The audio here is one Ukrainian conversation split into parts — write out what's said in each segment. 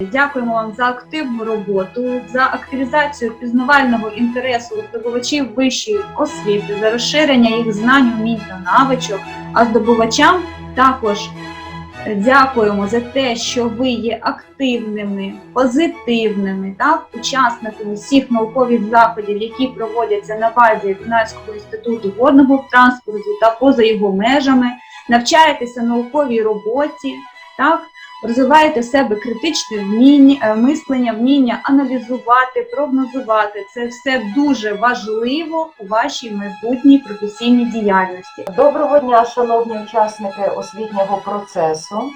Дякуємо вам за активну роботу, за активізацію пізнавального інтересу здобувачів вищої освіти, за розширення їх знань, умінь та навичок. А здобувачам також дякуємо за те, що ви є активними, позитивними так, учасниками всіх наукових заходів, які проводяться на базі Дунайського інституту водного транспорту та поза його межами, навчаєтеся науковій роботі. Так, розвиваєте в себе критичне вміння, е, мислення, вміння аналізувати, прогнозувати. Це все дуже важливо у вашій майбутній професійній діяльності. Доброго дня, шановні учасники освітнього процесу.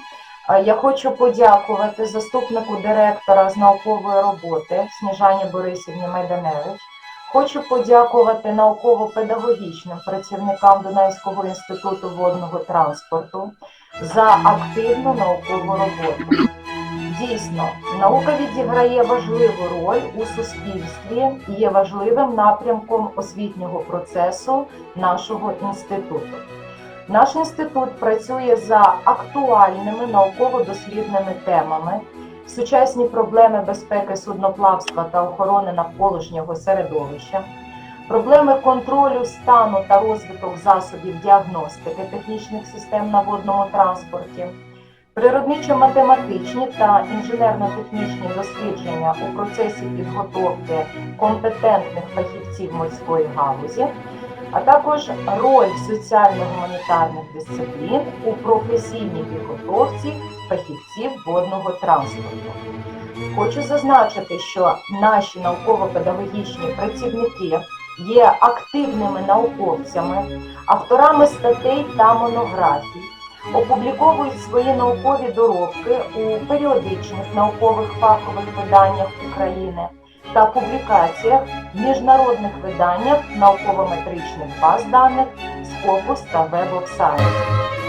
Е, Я хочу подякувати заступнику директора з наукової роботи Сніжані Борисівні Майданевич. Хочу подякувати науково-педагогічним працівникам Дунайського інституту водного транспорту за активну наукову роботу. Дійсно, наука відіграє важливу роль у суспільстві і є важливим напрямком освітнього процесу нашого інституту. Наш інститут працює за актуальними науково-дослідними темами, сучасні проблеми безпеки судноплавства та охорони навколишнього середовища, проблеми контролю стану та розвиток засобів діагностики технічних систем на водному транспорті, природничо-математичні та інженерно-технічні дослідження у процесі підготовки компетентних фахівців морської галузі а також роль соціально-гуманітарних дисциплін у професійній підготовці фахівців водного транспорту. Хочу зазначити, що наші науково-педагогічні працівники є активними науковцями, авторами статей та монографій, опубліковують свої наукові доробки у періодичних наукових фахових виданнях України та публікаціях в міжнародних виданнях науково-метричних баз даних Scopus та Science.